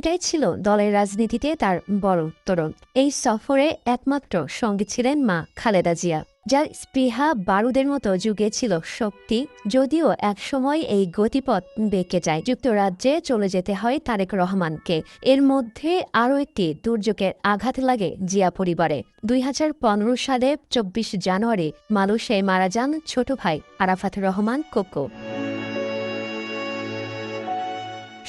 এটাই ছিল দলের রাজনীতিতে তার বড় উত্তরণ। এই সফরে একমাত্র সঙ্গে ছিলেন মা খালেদা জিয়া, যার স্পৃহা বারুদের মতো যুগে ছিল শক্তি, যদিও একসময় এই গতিপথ বেঁকে যায়। যুক্তরাজ্যে চলে যেতে হয় তারেক রহমানকে। এর মধ্যে আরও একটি দুর্যোগের আঘাত লাগে জিয়া পরিবারে। দুই হাজার পনেরো সালে চব্বিশ জানুয়ারি মালুষে মারা যান ছোট ভাই আরাফাত রহমান কোকো।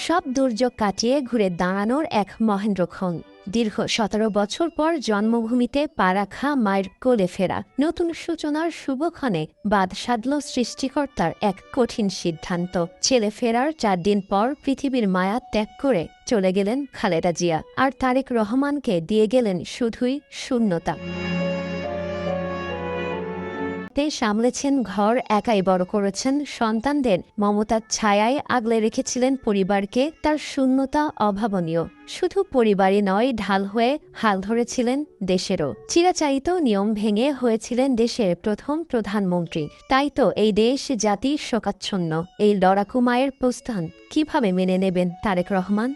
সব দুর্যোগ কাটিয়ে ঘুরে দাঁড়ানোর এক মহেন্দ্র মহেন্দ্রক্ষণ দীর্ঘ সতেরো বছর পর জন্মভূমিতে পা রাখা মায়ের কোলে ফেরা নতুন সূচনার শুভক্ষণে বাদ সাধল সৃষ্টিকর্তার এক কঠিন সিদ্ধান্ত। ছেলে ফেরার চার দিন পর পৃথিবীর মায়া ত্যাগ করে চলে গেলেন খালেদা জিয়া। আর তারেক রহমানকে দিয়ে গেলেন শুধুই শূন্যতা। তে সামলেছেন ঘর একাই বড় করেছেন সন্তানদের। মমতার ছায়ায় আগলে রেখেছিলেন পরিবারকে, তার শূন্যতা অভাবনীয়। শুধু পরিবারই নয়, ঢাল হয়ে হাল ধরেছিলেন দেশেরও। চিরাচারিত নিয়ম ভেঙে হয়েছিলেন দেশের প্রথম প্রধানমন্ত্রী। তাই তো এই দেশ জাতি শোকাচ্ছন্ন। এই লড়াকু মায়ের প্রস্থান কীভাবে মেনে নেবেন তারেক রহমান?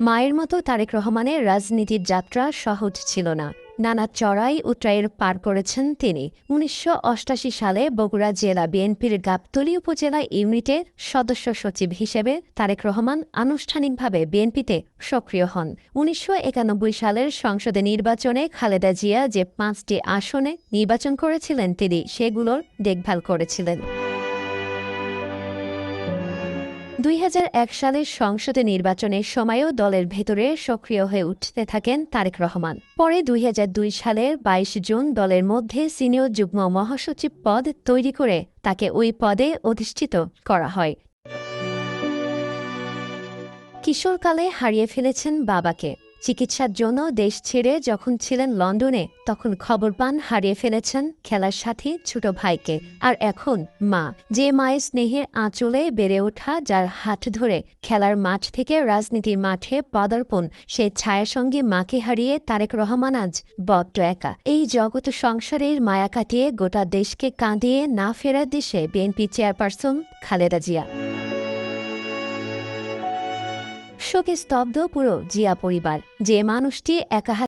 মায়ের মতো তারেক রহমানের রাজনীতির যাত্রা সহজ ছিল না। নানা চড়াই উত্রাইয়ের পার করেছেন তিনি। উনিশশো সালে বগুড়া জেলা বিএনপির গাবতলী উপজেলা ইউনিটের সদস্য সচিব হিসেবে তারেক রহমান আনুষ্ঠানিকভাবে বিএনপিতে সক্রিয় হন। উনিশশো একানব্বই সালের সংসদে নির্বাচনে খালেদা জিয়া যে পাঁচটি আসনে নির্বাচন করেছিলেন, তিনি সেগুলোর দেখভাল করেছিলেন। দুই হাজার এক সালের সংসদে নির্বাচনের সময়ও দলের ভেতরে সক্রিয় হয়ে উঠতে থাকেন তারেক রহমান। পরে দুই হাজার দুই সালের ২২ জুন দলের মধ্যে সিনিয়র যুগ্ম মহাসচিব পদ তৈরি করে তাকে ওই পদে অধিষ্ঠিত করা হয়। কিশোরকালে হারিয়ে ফেলেছেন বাবাকে। চিকিৎসার জন্য দেশ ছেড়ে যখন ছিলেন লন্ডনে, তখন খবর পান হারিয়ে ফেলেছেন খেলার সাথী ছোট ভাইকে। আর এখন মা, যে মায়ের স্নেহের আঁচলে বেড়ে ওঠা যার হাত ধরে খেলার মাঠ থেকে রাজনীতির মাঠে পদার্পণ সে ছায়ার সঙ্গে মাকে হারিয়ে তারেক রহমান আজ বড্ড একা। এই জগৎ সংসারের মায়া কাটিয়ে গোটা দেশকে কাঁদিয়ে না ফেরার দেশে বিএনপি চেয়ারপারসন খালেদা জিয়া। শোকে স্তব্ধ পুরো জিয়া পরিবার যে মানুষটি একা